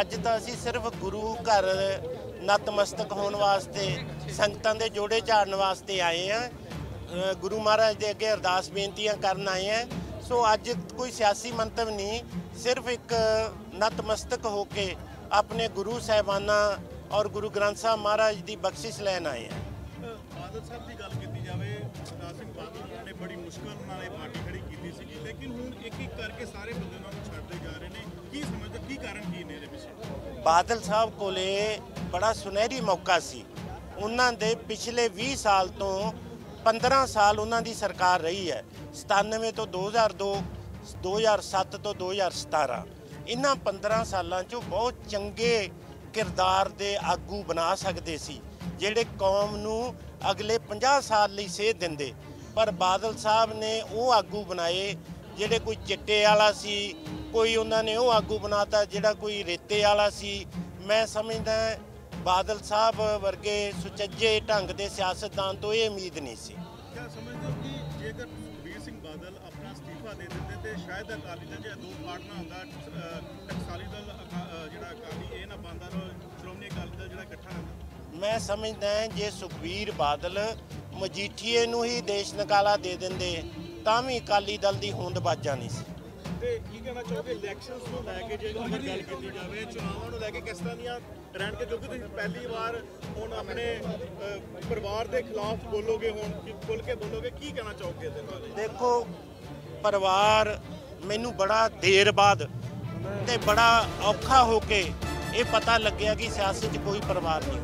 ਅੱਜ ਤਾਂ ਅਸੀਂ ਸਿਰਫ ਗੁਰੂ ਘਰ ਨਤਮਸਤਕ ਹੋਣ ਵਾਸਤੇ, ਸੰਗਤਾਂ ਦੇ ਜੋੜੇ ਝਾੜਨ ਵਾਸਤੇ ਆਏ ਆ ਗੁਰੂ ਮਹਾਰਾਜ ਦੇ ਅੱਗੇ ਅਰਦਾਸ ਬੇਨਤੀਆਂ ਕਰਨ ਆਏ ਆ ਸੋ ਅੱਜ ਕੋਈ ਸਿਆਸੀ ਮੰਤਵ ਨਹੀਂ, ਸਿਰਫ ਇੱਕ ਨਤਮਸਤਕ ਹੋ ਕੇ ਆਪਣੇ ਗੁਰੂ ਸਾਹਿਬਾਨਾਂ ਔਰ ਗੁਰੂ ਗ੍ਰੰਥ ਸਾਹਿਬ ਮਹਾਰਾਜ ਦੀ ਬਖਸ਼ਿਸ਼ ਲੈਣ ਆਏ ਆ ਬਾਦਲ ਸਾਹਿਬ ਦੀ ਗੱਲ ਕੀਤੀ ਜਾਵੇ ਸਰਦਾਰ ਸਿੰਘ ਬਾਦਲ ਨੇ ਬੜੀ ਮੁਸ਼ਕਲ ਨਾਲ ਇਹ ਪਾਰਟੀ ਖੜੀ ਕੀਤੀ ਸੀਗੀ, ਲੇਕਿਨ ਹੁਣ ਇੱਕ ਇੱਕ ਕਰਕੇ ਸਾਰੇ ਬੰਦੇ ਉਹਨਾਂ ਨੂੰ ਛੱਡਦੇ ਜਾ ਰਹੇ ਨੇ। ਕੀ ਬਾਦਲ ਸਾਹਿਬ ਕੋਲੇ ਬੜਾ ਸੁਨਹਿਰੀ ਮੌਕਾ ਸੀ। ਉਹਨਾਂ ਦੇ ਪਿਛਲੇ 20 ਸਾਲ ਤੋਂ 15 ਸਾਲ ਉਹਨਾਂ ਦੀ ਸਰਕਾਰ ਰਹੀ ਹੈ। 97 ਤੋਂ 2002 2007 ਤੋਂ 2017 ਇਹਨਾਂ 15 ਸਾਲਾਂ 'ਚੋਂ ਬਹੁਤ ਚੰਗੇ ਕਿਰਦਾਰ ਦੇ ਆਗੂ ਬਣਾ ਸਕਦੇ ਸੀ, ਜਿਹੜੇ ਕੌਮ ਨੂੰ ਅਗਲੇ 50 ਸਾਲ ਲਈ ਸੇਧ ਦਿੰਦੇ। ਪਰ ਬਾਦਲ ਸਾਹਿਬ ਨੇ ਉਹ ਆਗੂ ਬਣਾਏ, ਜਿਹੜੇ ਕੋਈ ਚਿੱਟੇ ਵਾਲਾ ਸੀ ਕੋਈ ਉਹਨਾਂ ਨੇ ਉਹ ਆਗੂ ਬਣਾਤਾ ਜਿਹੜਾ ਕੋਈ ਰੇਤੇ ਵਾਲਾ ਸੀ। ਮੈਂ ਸਮਝਦਾ ਬਾਦਲ ਸਾਹਿਬ ਵਰਗੇ ਸੁਚੱਜੇ ਢੰਗ ਦੇ ਸਿਆਸਤਦਾਨ ਤੋਂ ਇਹ ਉਮੀਦ ਨਹੀਂ ਸੀ। ਕਿਆ ਸਮਝਦੇ ਹੋ ਕਿ ਜੇਕਰ ਸੁਖਬੀਰ ਸਿੰਘ ਬਾਦਲ ਆਪਣਾ ਅਸਤੀਫਾ ਦੇ ਦਿੰਦੇ ਤੇ ਸ਼ਾਇਦ ਅਕਾਲੀ ਦਲ ਜੇ ਦੋ ਪਾਰਟ ਨਾ ਹੁੰਦਾ ਅਹ, ਟਕਸਾਲੀ ਦਲ ਅਕਾ- ਅਹ, ਜਿਹੜਾ ਅਕਾਲੀ ਇਹ ਨਾ ਬੰਦਾ ਸ਼੍ਰੋਮਣੀ ਅਕਾਲੀ ਦਲ ਜਿਹੜਾ ਇਕੱਠਾ ਰਹਿੰਦਾ ਮੈਂ ਸਮਝਦਾ ਜੇ ਸੁਖਬੀਰ ਬਾਦਲ ਮਜੀਠੀਏ ਨੂੰ ਹੀ ਦੇਸ਼ ਨਿਕਾਲਾ ਦੇ ਦਿੰਦੇ ਤਾਂ ਵੀ ਅਕਾਲੀ ਦਲ ਦੀ ਹੋਂਦ ਵੱਜ ਜਾਣੀ ਸੀ। ਤੇ ਕੀ ਕਹਿਣਾ ਚਾਹੋਗੇ? ਇਲੈਕਸ਼ਨਸ ਨੂੰ ਲੈ ਕੇ ਜੇ ਅਗਰ ਗੱਲ ਕੀਤੀ ਜਾਵੇ ਚੁਣਾਵਾਂ ਨੂੰ ਲੈ ਕੇ ਕਿਸ ਤਰ੍ਹਾਂ ਦੀਆਂ ਰਹਿਣਗੇ ਕਿਉਂਕਿ ਤੁਸੀਂ ਪਹਿਲੀ ਵਾਰ ਹੁਣ ਆਪਣੇ ਪਰਿਵਾਰ ਦੇ ਖਿਲਾਫ ਬੋਲੋਗੇ ਹੁਣ, ਕਿ ਖੁੱਲ ਕੇ ਬੋਲੋਗੇ, ਕੀ ਕਹਿਣਾ ਚਾਹੋਗੇ ਇਹਦੇ ਬਾਰੇ? ਦੇਖੋ, ਪਰਿਵਾਰ ਮੈਨੂੰ ਬੜਾ ਦੇਰ ਬਾਅਦ ਤੇ ਬੜਾ ਔਖਾ ਹੋ ਕੇ ਇਹ ਪਤਾ ਲੱਗਿਆ ਕਿ ਸਿਆਸਤ 'ਚ ਕੋਈ ਪਰਿਵਾਰ ਨਹੀਂ